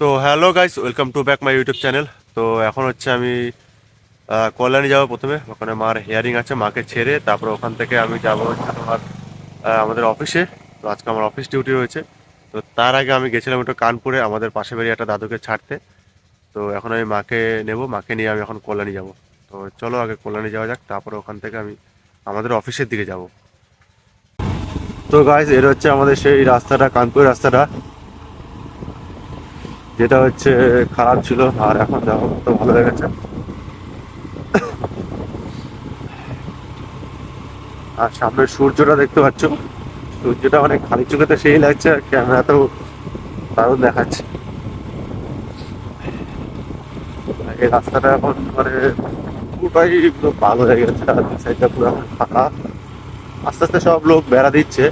তো hello guys welcome to back my YouTube channel তো এখন হচ্ছে আমি কল্যাণী যাব প্রথমে। ওখানে মার হিয়ারিং আছে, মাকে ছেড়ে তারপর ওখান থেকে আমি যাব হচ্ছে তোমার আমাদের অফিসে তো আজকে আমার অফিস ডিউটি রয়েছে। তো তার আগে আমি গেছিলাম একটু কানপুরে, আমাদের পাশে বাড়ি একটা দাদুকে ছাড়তে। তো এখন আমি মাকে নেব, মাকে নিয়ে আমি এখন কল্যাণী যাব। তো চলো আগে কল্যাণী যাওয়া যাক, তারপর ওখান থেকে আমি আমাদের অফিসের দিকে যাব। তো গাইস এর হচ্ছে আমাদের সেই রাস্তাটা, কানপুরের রাস্তাটা। যেটা হচ্ছে খারাপ ছিল, আর এখন দেখো তো ভালো হয়ে গেছে আর সামনের সূর্যটা দেখতে পাচ্ছ। সূর্যটা অনেক খালি চোখেতে সেই লাগছে, আর ক্যামেরাতেও দারুণ দেখাচ্ছে। এই রাস্তাটা এখন মানে পুরোটাই পুরো ভালো হয়ে গেছে, আর সাইডটা পুরো এখন ফাঁকা। আস্তে আস্তে সব লোক বেড়া দিচ্ছে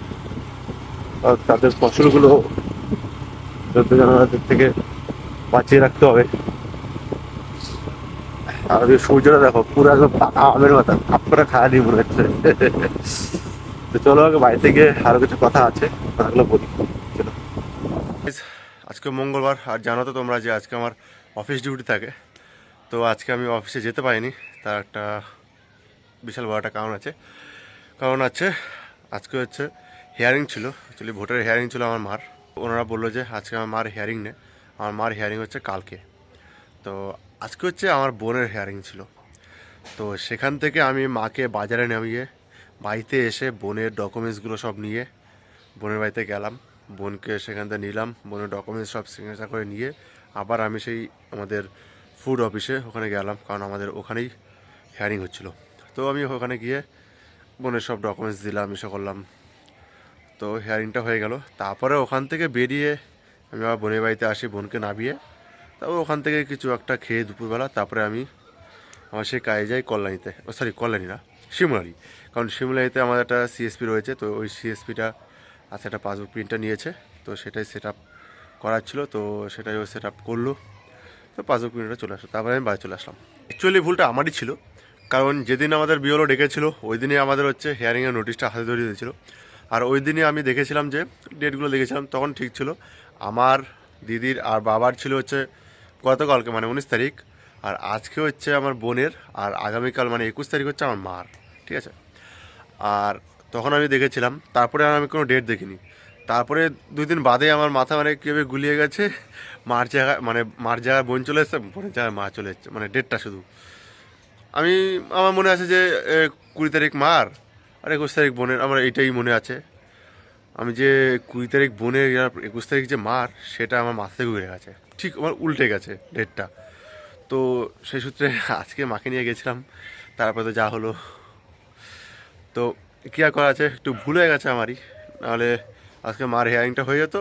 তাদের ফসলগুলো জন্তু জানোয়ারদের থেকে বাঁচিয়ে রাখতে হবে। আর সূর্যটা দেখো, পুরো একদম পাকা আমের মতো, খাপ করে খাওয়া দিয়ে মনে হচ্ছে। তো চলো আগে বাড়িতে গিয়ে আরও কিছু কথা আছে, কথাগুলো বলি। আজকে মঙ্গলবার, আর জানো তো তোমরা যে আজকে আমার অফিস ডিউটি থাকে। তো আজকে আমি অফিসে যেতে পারিনি, তার একটা বিশাল বড় একটা কারণ আছে। কারণ আছে, আজকে হচ্ছে হিয়ারিং ছিল অ্যাকচুয়ালি ভোটের হিয়ারিং ছিল আমার মার। ওনারা বলল যে আজকে আমার মার হিয়ারিং নেই। আমার মার হিয়ারিং হচ্ছে কালকে। তো আজকে হচ্ছে আমার বোনের হেয়ারিং ছিল। তো সেখান থেকে আমি মাকে বাজারে নামিয়ে, বাড়িতে এসে বোনের ডকুমেন্টসগুলো সব নিয়ে, বোনের বাড়িতে গেলাম। বোনকে সেখান থেকে নিলাম, বোনের ডকুমেন্টস সব সিগনেচার করে নিয়ে আবার আমি সেই আমাদের ফুড অফিসে ওখানে গেলাম, কারণ আমাদের ওখানেই হেয়ারিং হচ্ছিল। তো আমি ওখানে গিয়ে বোনের সব ডকুমেন্টস দিলাম এসে করলাম। তো হিয়ারিংটা হয়ে গেল। তারপরে ওখান থেকে বেরিয়ে আমি আবার বোনের বাড়িতে আসি, বোনকে নামিয়ে। তারপর ওখান থেকে কিছু একটা খেয়ে দুপুরবেলা, তারপরে আমি আমার সেই কাজে যাই কল্যাণীতে। সরি কল্যাণী না শিমলারি কারণ শিমলারিতে আমাদের একটা সিএসপি রয়েছে, তো ওই সিএসপিটা আচ্ছা একটা পাসবুক প্রিন্টটা নিয়েছে। তো সেটাই সেট আপ করার ছিল, তো সেটাই ও সেট আপ করল। তো পাসবুক প্রিন্টটা চলে আসলো, তারপরে আমি বাড়ি চলে আসলাম। অ্যাকচুয়ালি ভুলটা আমারই ছিল, কারণ যেদিন আমাদের বিওলো ডেকেছিল, ওই দিনে আমাদের হচ্ছে হেয়ারিংয়ের নোটিশটা হাতে ধরিয়ে দিয়েছিল। আর ওই দিনে আমি দেখেছিলাম যে ডেটগুলো দেখেছিলাম, তখন ঠিক ছিল। আমার দিদির আর বাবার ছিল হচ্ছে গতকালকে মানে উনিশ তারিখ, আর আজকে হচ্ছে আমার বোনের, আর আগামীকাল মানে একুশ তারিখ হচ্ছে আমার মার, ঠিক আছে? আর তখন আমি দেখেছিলাম, তারপরে আর আমি কোনো ডেট দেখিনি। তারপরে দুই দিন বাদে আমার মাথা মানে কীভাবে গুলিয়ে গেছে, মার জায়গায় মানে মার জায়গায় বোন চলে এসছে, বোনের জায়গায় মা চলে এসছে মানে ডেটটা শুধু। আমি, আমার মনে আছে যে কুড়ি তারিখ মার, আর একুশ তারিখ বোনের, আমার এইটাই মনে আছে। আমি যে কুড়ি তারিখ বোনের একুশ তারিখ যে মার, সেটা আমার মাথা থেকে ঘুরে গেছে। ঠিক আমার উল্টে গেছে ডেটটা। তো সেই সূত্রে আজকে মাকে নিয়ে গেছিলাম, তারপরে তো যা হলো। তো কী আর করা আছে? একটু ভুল হয়ে গেছে আমারই। নাহলে আজকে মার হেয়ারিংটা হয়ে যেত।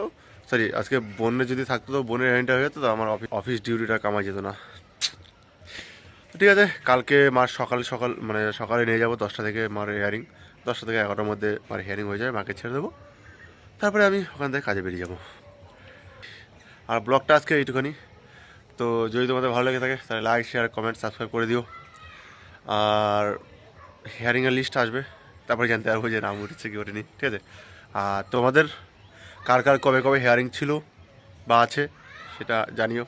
সরি আজকে বোনের যদি থাকতো তো বোনের হেয়ারিংটা হয়ে যেত, তো আমার অফিস অফিস ডিউটিটা কামাই যেত না। ঠিক আছে, কালকে মার সকাল সকাল মানে সকালে নিয়ে যাব দশটা থেকে মার হেয়ারিং দশটা থেকে এগারোটার মধ্যে মার হেয়ারিং হয়ে যায় মাকে ছেড়ে দেবো। তারপরে আমি ওখান থেকে কাজে বেরিয়ে যাব। আর ব্লগটা আজকে এইটুখানি। তো যদি তোমাদের ভালো লেগে থাকে, তাহলে লাইক শেয়ার কমেন্ট সাবস্ক্রাইব করে দিও। আর হিয়ারিংয়ের লিস্ট আসবে। তারপরে জানতে পারব যে নাম উঠেছে কি ওঠেনি, ঠিক আছে? আর তোমাদের কার কার কবে কবে হেয়ারিং ছিল বা আছে, সেটা জানিও।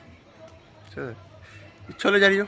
ঠিক আছে? ইচ্ছে জানিও।